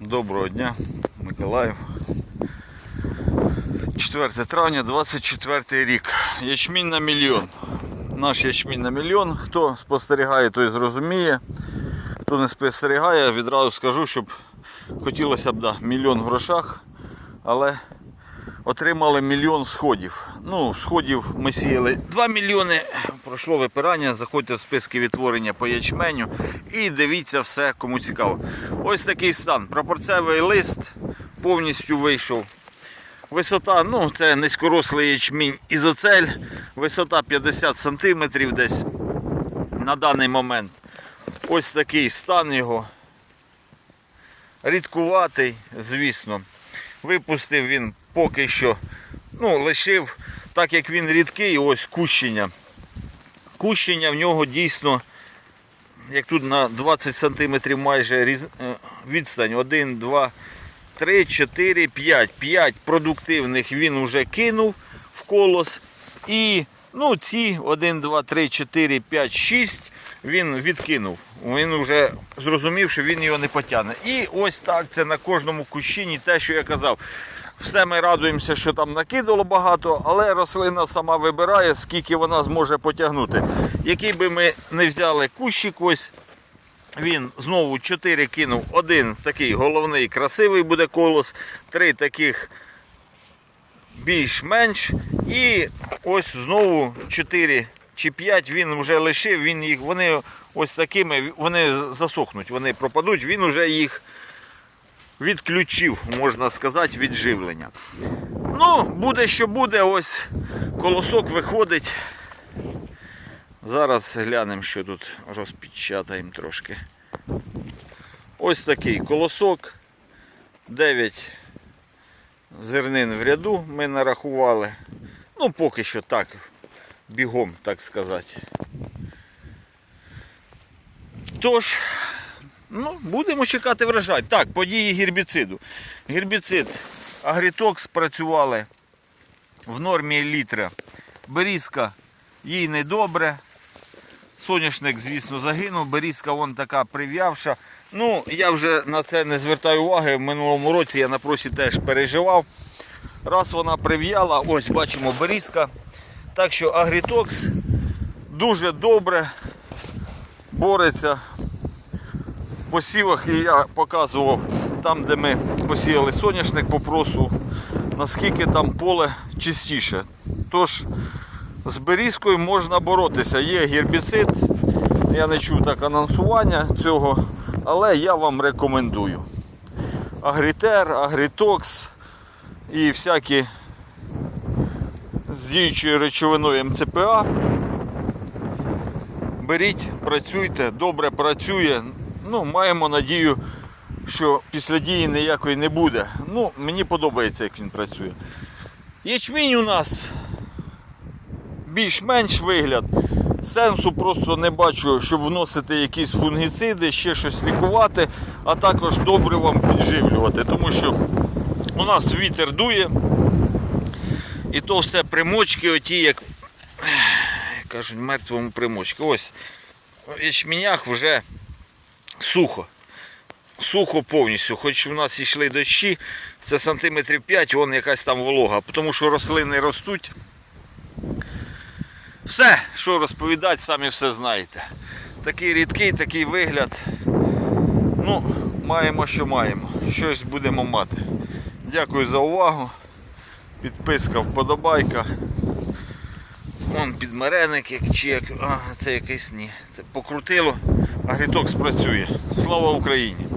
Доброго дня, Миколаїв. 4 травня 24 рік. Ячмінь на мільйон. Наш ячмінь на мільйон. Хто спостерігає, той зрозуміє. Хто не спостерігає, відразу скажу, щоб хотілося б да, мільйон в грошах, але отримали мільйон сходів. Ну, сходів ми сіяли 2 мільйони. Пройшло випирання. Заходьте в списки відтворення по ячменю і дивіться все, кому цікаво. Ось такий стан. Прапорцевий лист повністю вийшов. Висота, ну це низькорослий ячмінь ізоцель. Висота 50 см десь на даний момент. Ось такий стан його. Рідкуватий, звісно. Випустив він поки що, ну, лишив, так як він рідкий, ось кущення. Кущення в нього дійсно, як тут на 20 см майже різ... е, відстань. 1, 2, 3, 4, 5. 5 продуктивних він вже кинув в колос. І ну, ці 1, 2, 3, 4, 5, 6 він відкинув. Він вже зрозумів, що він його не потягне. І ось так це на кожному кущині те, що я казав. Все ми радуємося, що там накидало багато, але рослина сама вибирає, скільки вона зможе потягнути. Який би ми не взяли кущик, ось він знову 4 кинув. Один такий головний, красивий буде колос, три таких більш-менш. І ось знову 4 чи 5 він вже лишив, він їх, вони ось такими, вони засохнуть, вони пропадуть, він вже їх відключив, можна сказати, від живлення. Ну, буде що буде, ось колосок виходить. Зараз глянемо, що тут розпечатаємо трошки. Ось такий колосок. 9 зернин в ряду ми нарахували. Ну, поки що так, бігом, так сказати. Тож, ну, будемо чекати врожай. Так, події гербіциду. Гербіцид Агрітокс працювали в нормі літра. Берізка їй не добре. Соняшник, звісно, загинув. Берізка вон така прив'явша. Ну, я вже на це не звертаю уваги. В минулому році я на просі теж переживав. Раз вона прив'яла, ось бачимо берізка. Так що Агрітокс дуже добре бореться посівах. І я показував там, де ми посіяли соняшник по наскільки там поле чистіше. Тож з берізкою можна боротися. Є гербіцид. Я не чув так анонсування цього, але я вам рекомендую. Агрітер, Агрітокс і всякі з діючою речовиною МЦПА. Беріть, працюйте, добре працює. Ну, маємо надію, що після дії ніякої не буде. Ну, мені подобається, як він працює. Ячмінь у нас більш-менш вигляд. Сенсу просто не бачу, щоб вносити якісь фунгіциди, ще щось лікувати, а також добре вам підживлювати, тому що у нас вітер дує, і то все примочки, оті, як кажуть, мертвому примочки. Ось в ячменях вже сухо. Сухо повністю, хоч у нас йшли дощі, це сантиметрів 5, вон якась там волога, тому що рослини ростуть. Все, що розповідати, самі все знаєте. Такий рідкий, такий вигляд. Ну, маємо, що маємо. Щось будемо мати. Дякую за увагу. Підписка, вподобайка. Вон підмареник, як чи як. А, це якийсь ні. Це покрутило. Агріток спрацює. Слава Україні!